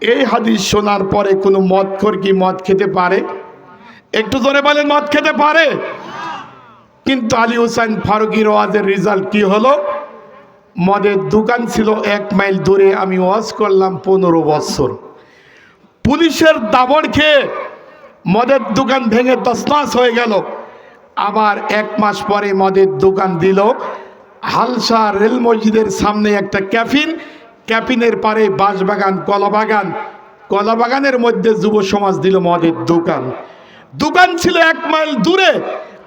এই হাদিস শোনার পরে কোনো মদখোর কি মদ খেতে পারে? একটু জোরে বলেন, মদ খেতে পারে? কিন্তু আলী হোসেন ফারুকির ওয়াজের রেজাল্ট কি হলো? মদের দোকান ছিল এক মাইল দূরে, আমি ওয়াজ করলাম পনেরো বছর। পুলিশের দাবড় খেয়ে মদের দোকান ভেঙে তসমাস হয়ে গেল। আবার এক মাস পরে মদের দোকান দিল। হালসা রেল মসজিদের সামনে একটা ক্যাফিন ক্যাফিনের পারে বাঁশবাগান, কলাবাগান। কলাবাগানের মধ্যে যুব সমাজ দিল মদের দোকান। দোকান ছিল এক মাইল দূরে।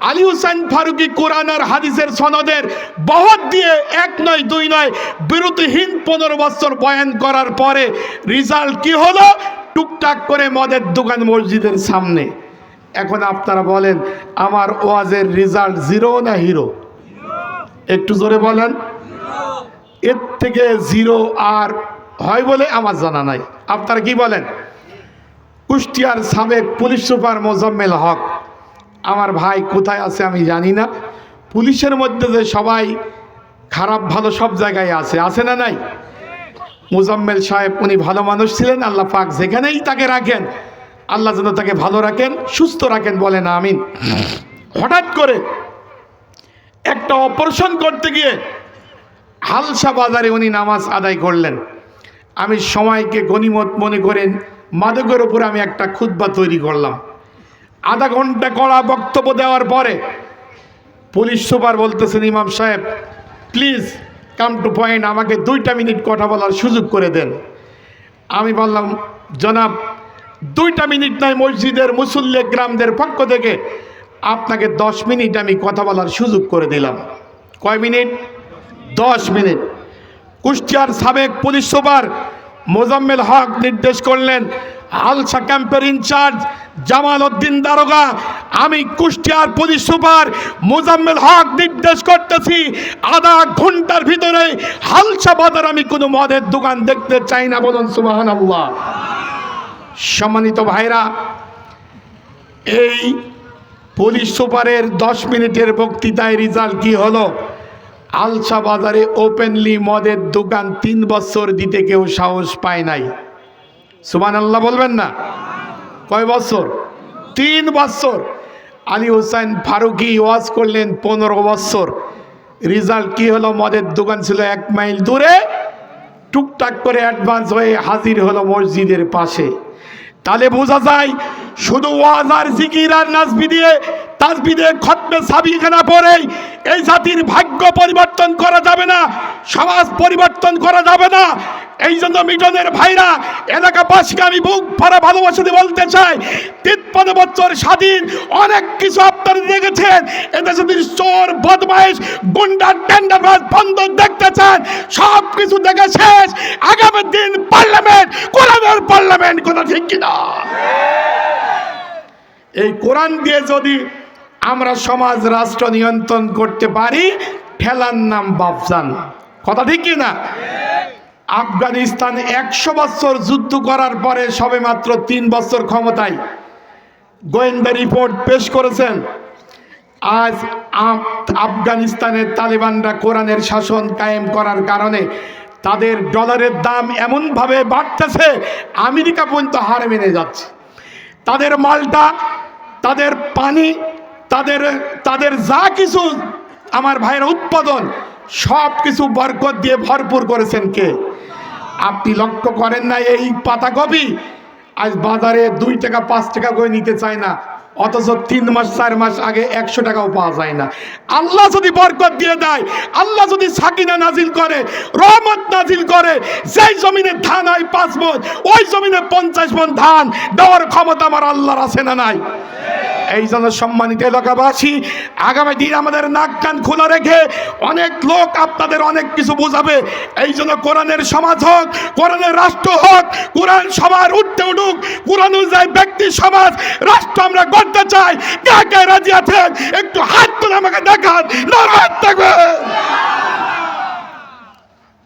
আলী হুসাইন ফারুকি কোরআন আর হাদিসের সনদের বহর দিয়ে এক নয়, দুই নয় বিরতিহীন পনেরো বছর বয়ান করার পরে রেজাল্ট কি হলো? টুকটাক করে মদের দোকান মসজিদের সামনে। এখন আপনারা বলেন, আমার ওয়াজের রেজাল্ট জিরো না হিরো? একটু জোরে বলেন। এর থেকে জিরো আর হয় বলে আমার জানা নাই। আপনারা কি বলেন? কুষ্টিয়ার সাবেক পুলিশ সুপার মোজাম্মেল হক, আমার ভাই কোথায় আছে আমি জানি না। পুলিশের মধ্যে যে সবাই খারাপ, ভালো সব জায়গায় আছে আছে না নাই? মুজাম্মেল সাহেব, উনি ভালো মানুষ ছিলেন, আল্লাহ পাক যেখানেই তাকে রাখেন, আল্লাহ যেন তাকে ভালো রাখেন, সুস্থ রাখেন বলেন, আমিন। হঠাৎ করে একটা অপারেশন করতে গিয়ে হালসা বাজারে উনি নামাজ আদায় করলেন। আমি সময়কে গণিমত মনে করেন মাদকের উপরে আমি একটা খুদ্া তৈরি করলাম। আধা ঘণ্টা কড়া বক্তব্য দেওয়ার পরে পুলিশ সুপার বলতেছেন, ইমাম সাহেব প্লিজ কাম টু পয়েন্ট আমাকে দুইটা মিনিট কথা বলার সুযোগ করে দেন। আমি বললাম, জনাব, দুইটা মিনিট নয়, মসজিদের মুসল্লে গ্রামদের পক্ষ থেকে আপনাকে দশ মিনিট আমি কথা বলার সুযোগ করে দিলাম। কয় মিনিট? দশ মিনিট। কুষ্টিয়ার সাবেক পুলিশ সুপার মোজাম্মেল হক নির্দেশ করলেন হালসা ক্যাম্পের ইনচার্জ জামাল উদ্দিন দারোগা, আমি কুষ্টিয়ার পুলিশ সুপার মোজাম্মেল হক নির্দেশ করতেছি, আধা ঘণ্টার ভিতরে হালসা বাজার আমি কোনো মদের দোকান দেখতে চাই না বলুন সুবাহান আল্লাহ সম্মানিত ভাইরা, এই পুলিশ সুপারের দশ মিনিটের বক্তৃতায় রেজাল্ট কি হলো? আলসা বাজারে ওপেনলি মদের দোকান তিন বছর দিতে কেউ সাহস পায় নাই। সুবান আল্লাহ বলবেন না? কয় বছর? তিন বছর। আলী হোসেন ফারুকি ওয়াজ করলেন পনেরো বছর। রেজাল্ট কি হলো? মদের দোকান ছিল এক মাইল দূরে। টুকটাক করে অ্যাডভান্স হয়ে হাজির হলো মসজিদের পাশে। তাহলে বোঝা যায়, শুধু ওয়াজ আর জিকির আর নাজবি দিয়ে তাজবি দিয়ে খতমে সাবিখানা পরেই এই জাতির ভাগ্য পরিবর্তন করা যাবে না, সমাজ পরিবর্তন করা যাবে না। এই জন্য মিটনের ভাইরা, এলাকাবাসীকে আমি বুক ভরা ভালোবাসা বলতে চাই, তিপ্পান্ন বছর স্বাধীন, অনেক কিছু আপনারা দেখেছেন। এতে যদি চোর, বদমাইশ, গুন্ডা, টেন্ডারবাজ বন্ধ দেখতে চান, সব কিছু দেখে শেষ। আগামী দিন পার্লামেন্ট, কোরআনের পার্লামেন্ট কথা ঠিক কিনা? এই কোরআন দিয়ে যদি আমরা সমাজ রাষ্ট্র নিয়ন্ত্রণ করতে পারি, ঠেলার নাম বাফজান কথা ঠিক না? আফগানিস্তান একশো বছর যুদ্ধ করার পরে সবে মাত্র তিন বছর ক্ষমতায়। গোয়েন্দা রিপোর্ট পেশ করেছেন, আজ আফগানিস্তানের তালিবানরা কোরআনের শাসন কায়েম করার কারণে তাদের ডলারের দাম এমনভাবে বাড়তেছে, আমেরিকা পর্যন্ত হার মেনে যাচ্ছে। তাদের মালটা, তাদের পানি তাদের তাদের যা কিছু আমার ভাইয়ের উৎপাদন, সব কিছু বরকত দিয়ে ভরপুর করেছেন কে? আপনি লক্ষ্য করেন না এই পাতাকপি আজ বাজারে দুই টাকা, পাঁচ টাকা করে নিতে চায় না, অথচ তিন মাস, চার মাস আগে একশো টাকাও পাওয়া যায় না। আল্লাহ যদি বরকত দিয়ে দেয়, আল্লাহ যদি সাকিনা নাজিল করে, রহমত নাজিল করে, যেই জমিনে ধান হয় পাঁচ মন, ওই জমিনে পঞ্চাশ মন ধান দেওয়ার ক্ষমতা আমার আল্লাহর আছে না নাই? এই জন্য সম্মানিত এলাকাবাসী, আগামী দিন আমাদের নাক কান খোলা রেখে অনেক লোক আপনাদের অনেক কিছু বোঝাবে। এই জন্য কোরআনের সমাজ হোক, কোরআনের রাষ্ট্র হোক, কোরআন সবার উঠতে উঠুক কোরআন অনুযায়ী ব্যক্তি সমাজ, রাষ্ট্র আমরা করতে চাই কে কে রাজি আছেন? একটু হাত তুলে আমাকে দেখান, নারায়ণ থাকবে।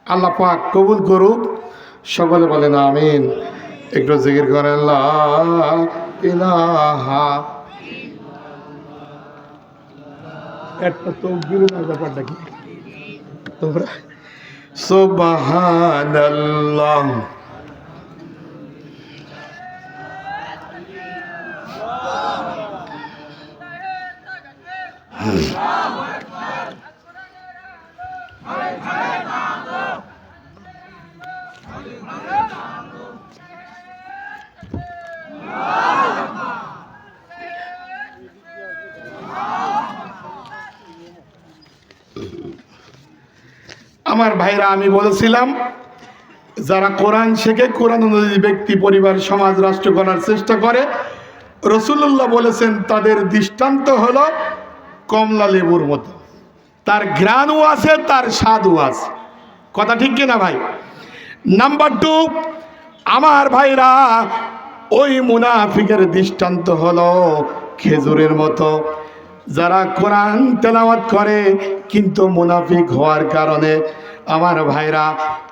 আল্লাহ পাক কবুল করুক, সকলে বলেন আমিন। একটু জিকির করেন, লা ইলাহা একটা তো বিরোধের ব্যাপারটা কি তোমরা? সুবহানাল্লাহ। আমার ভাইরা, আমি বলেছিলাম, যারা কোরআন শেখে, কোরআন অনুযায়ী ব্যক্তি, পরিবার, সমাজ, রাষ্ট্র করার চেষ্টা করে, রসুল্লাহ বলেছেন, তাদের দৃষ্টান্ত হল কমলা লেবুর মতো। তার ঘ্রাণও আছে, তার স্বাদও আছে। কথা ঠিক কিনা ভাই? নাম্বার টু আমার ভাইরা, ওই মুনাফিকের দৃষ্টান্ত হলো খেজুরের মতো। যারা কোরআন তেলাওয়াত করে, কিন্তু মুনাফিক হওয়ার কারণে আমার ভাইরা,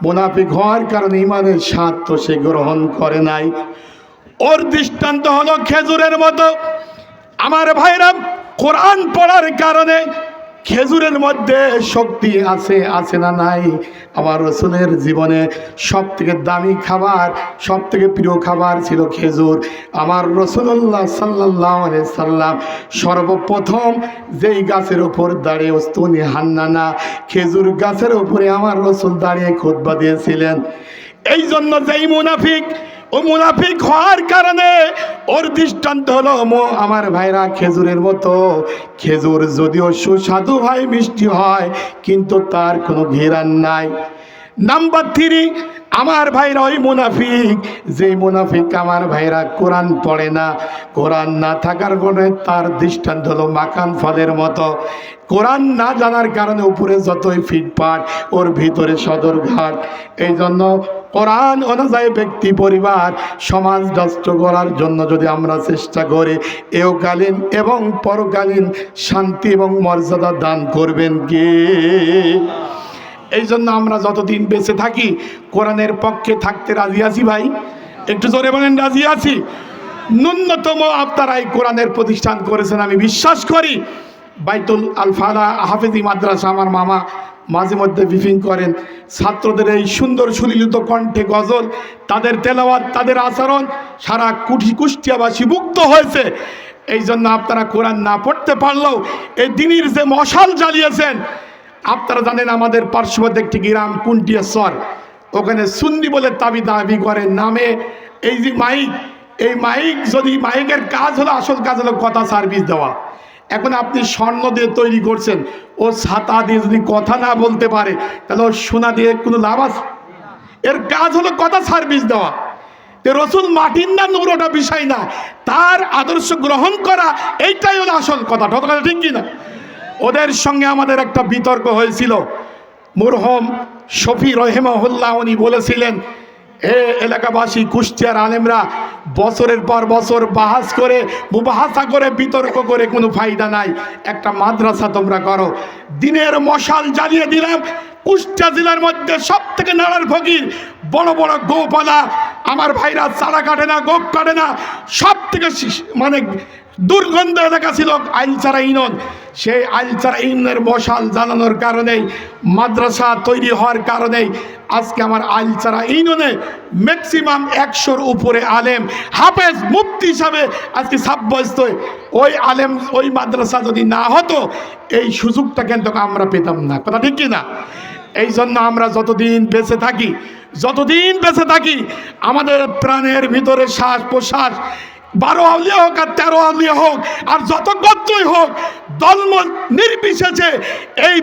মুনাফিক হওয়ার কারণে ইমানের স্বাদ তো সে গ্রহণ করে নাই। ওর দৃষ্টান্ত হলো খেজুরের মতো। আমার ভাইরা, কোরআন পড়ার কারণে খেজুরের মধ্যে শক্তি আছে আছে না নাই? আমার রসুলের জীবনে সব থেকে দামি খাবার সব থেকে প্রিয় খাবার ছিল খেজুর। আমার রসুল্লাহ সাল্লাহ সাল্লাম সর্বপ্রথম যেই গাছের ওপর দাঁড়িয়ে উস্তুনি হান্নানা, খেজুর গাছের উপরে আমার রসুল দাঁড়িয়ে খোদবা দিয়েছিলেন। এই জন্য যেই মুনাফিক ও মুনাফিক হওয়ার কারণে ওর দৃষ্টান্ত হলো মো- আমার ভাইরা খেজুরের মতো। খেজুর যদিও সুস্বাদু হয় মিষ্টি হয়, কিন্তু তার কোনো ঘেরান নাই। নাম্বার থ্রি আমার ভাইরা ওই মুনাফিক। যেই মুনাফিক আমার ভাইরা কোরআন পড়ে না, কোরআন না থাকার কারণে তার দৃষ্টান্ত হলো মাকান ফলের মতো। কোরআন না জানার কারণে উপরে যতই ফিটপাট ওর ভিতরে সদরঘাট। এই জন্য কোরআন অনুযায়ী ব্যক্তি, পরিবার, সমাজ রাষ্ট্র করার জন্য যদি আমরা চেষ্টা করি এওকালীন এবং পরকালীন শান্তি এবং মর্যাদা দান করবেন কে? এই জন্য আমরা যতদিন বেঁচে থাকি, কোরআনের পক্ষে থাকতে রাজি আছি ভাই? একটু জোরে বলেন, রাজি আছি? ন্যূনতম আপনারা এই কোরআনের প্রতিষ্ঠান করেছেন আমি বিশ্বাস করি। বাইতুল আল ফালা, হাফেজি মাদ্রাসা আমার মামা মাঝে মধ্যে ব্রিফিং করেন। ছাত্রদের এই সুন্দর সুলিলিত কণ্ঠে গজল, তাদের তেলাওয়াত, তাদের আচরণ সারা কুঠি কুষ্টিয়াবাসী মুক্ত হয়েছে। এই জন্য আপনারা কোরআন না পড়তে পারলেও এই দিনের যে মশাল জ্বালিয়েছেন আপনারা জানেন আমাদের পার্শ্ববর্তী একটি গ্রাম কুন্টিয়াশ্বর। ওখানে সুন্নি বলে দাবি দাবি করে নামে। এই যে মাইক, এই মাইক যদি মাইকের কাজ হলো, আসল কাজ হলো কথা সার্ভিস দেওয়া। এখন আপনি স্বর্ণ দিয়ে তৈরি করছেন, ও ছাতা দিয়ে যদি কথা না বলতে পারে, তাহলে ও সোনা দিয়ে কোনো লাভ আছে? এর কাজ হলো কথা সার্ভিস দেওয়া। তো রসুল মাটির না নূর বিষয় না, তার আদর্শ গ্রহণ করা, এইটাই হলো আসল কথা ঠিক কিনা? ওদের সঙ্গে আমাদের একটা বিতর্ক হয়েছিল। মুরহম শফি রহেমহুল্লাহ উনি বলেছিলেন এ এলাকাবাসী, কুষ্টিয়ার আলেমরা, বছরের পর বছর বাহাস করে, মুবাহাসা করে, বিতর্ক করে কোনো ফায়দা নাই। একটা মাদ্রাসা তোমরা করো। দিনের মশাল জ্বালিয়ে দিলাম। কুষ্টিয়া জেলার মধ্যে সব থেকে নাড়ার ফকির, বড় বড় গোপালা, আমার ভাইরা চারা কাটে না, গোপ কাটে না সব থেকে মানে দুর্গন্ধ এলাকা ছিল আইলচারা ইনন সেই আইলচারা ইনের মশাল জ্বালানোর কারণেই মাদ্রাসা তৈরি হওয়ার কারণেই আজকে আমার আইলচারা ইননে ম্যাক্সিমাম একশোর উপরে আলেম। হাফেজ মুক্তি হিসাবে আজকে সাব্যস্ত। ওই আলেম, ওই মাদ্রাসা যদি না হতো, এই সুযোগটা কিন্তু আমরা পেতাম না। কথা ঠিক না? এই জন্য আমরা যতদিন বেঁচে থাকি, যতদিন বেঁচে থাকি, আমাদের প্রাণের ভিতরে শ্বাস প্রশ্বাস বারো আউলিয়া হোক আর তেরো আউলিয়া হোক আর যত গোত্রই হোক দল নির্বিশেষে এই